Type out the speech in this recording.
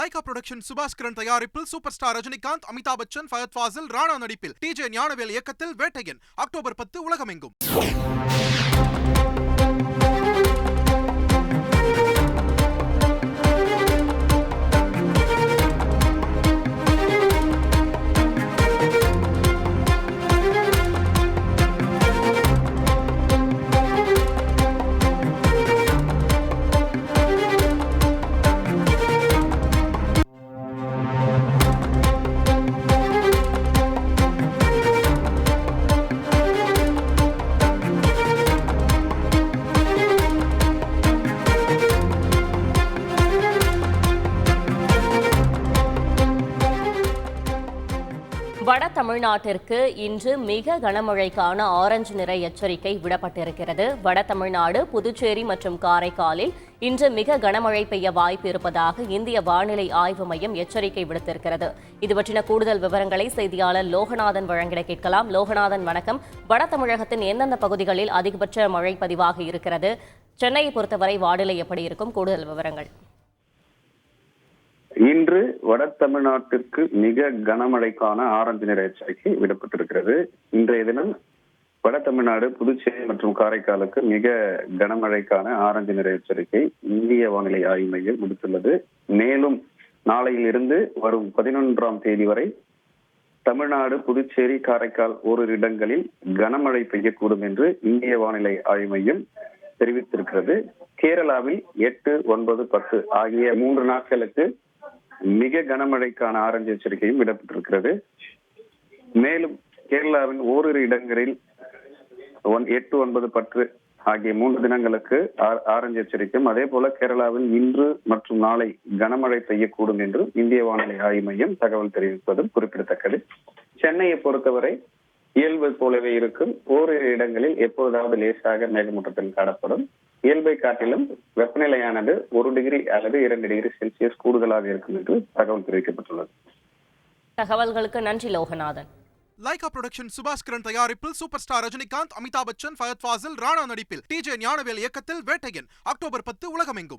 Lyca production Subaskaran தயாரிப்பில் super star Rajinikanth Amitabh Bachchan Fahadh Faasil Rana நடிப்பில் TJ Gnanavel இயக்கத்தில் வேட்டையன் அக்டோபர் பத்து உலகமெங்கும். வட தமிழ்நாட்டிற்கு இன்று மிக கனமழைக்கான ஆரஞ்சு நிற எச்சரிக்கை விடப்பட்டிருக்கிறது. வட தமிழ்நாடு புதுச்சேரி மற்றும் காரைக்காலில் இன்று மிக கனமழை பெய்ய வாய்ப்பு இருப்பதாக இந்திய வானிலை ஆய்வு மையம் எச்சரிக்கை விடுத்திருக்கிறது. இது பற்றின கூடுதல் விவரங்களை செய்தியாளர் லோகநாதன் வழங்கிட கேட்கலாம். லோகநாதன் வணக்கம். வட தமிழகத்தின் எந்தெந்த பகுதிகளில் அதிகபட்ச மழை பதிவாக இருக்கிறது? சென்னையை பொறுத்தவரை வானிலை எப்படி இருக்கும்? கூடுதல் விவரங்கள். இன்று வட தமிழ்நாட்டிற்கு மிக கனமழைக்கான ஆரஞ்சு நிற எச்சரிக்கை விடப்பட்டிருக்கிறது இன்றைய தினம் வட தமிழ்நாடு புதுச்சேரி மற்றும் காரைக்காலுக்கு மிக கனமழைக்கான ஆரஞ்சு நிற எச்சரிக்கை இந்திய வானிலை ஆய்வு மையம் விடுத்துள்ளது. மேலும் நாளையிலிருந்து வரும் பதினொன்றாம் தேதி வரை தமிழ்நாடு புதுச்சேரி காரைக்கால் ஓரிரு இடங்களில் கனமழை பெய்யக்கூடும் என்று இந்திய வானிலை ஆய்வு மையம் தெரிவித்திருக்கிறது. கேரளாவில் எட்டு ஒன்பது பத்து ஆகிய மூன்று நாட்களுக்கு மிக கனமழைக்கான ஆரஞ்சு எச்சரிக்கையும் விடப்பட்டிருக்கிறது. மேலும் கேரளாவின் ஓரிரு இடங்களில் ஒன் எட்டு ஒன்பது பத்து ஆகிய மூன்று தினங்களுக்கு ஆரஞ்சு எச்சரிக்கையும் அதே போல கேரளாவில் இன்று மற்றும் நாளை கனமழை பெய்யக்கூடும் என்று இந்திய வானிலை ஆய்வு மையம் தகவல் தெரிவிப்பதும் குறிப்பிடத்தக்கது. சென்னையை பொறுத்தவரை இயல்பு போலவே இருக்கும். ஓரிரு இடங்களில் எப்போதாவது லேசாக மேகமூட்டத்தில் காணப்படும். இயல்பை காட்டிலும் வெப்பநிலையானது ஒரு டிகிரி அல்லது இரண்டு டிகிரி செல்சியஸ் கூடுதலாக இருக்கும் என்று தகவல் தெரிவிக்கப்பட்டுள்ளது. தகவல்களுக்கு நன்றி லோகநாதன். லைகா புரொடக்ஷன் சுபாஸ்கரன் தயாரிப்பில் சூப்பர் ஸ்டார் ரஜினிகாந்த் அமிதாப் பச்சன் ஃபயத் ஃபாசில் ராணா நடிப்பில் டிஜே ஞானவேல் இயக்கத்தில் வேட்டையன் அக்டோபர் பத்து உலகமெங்கும்.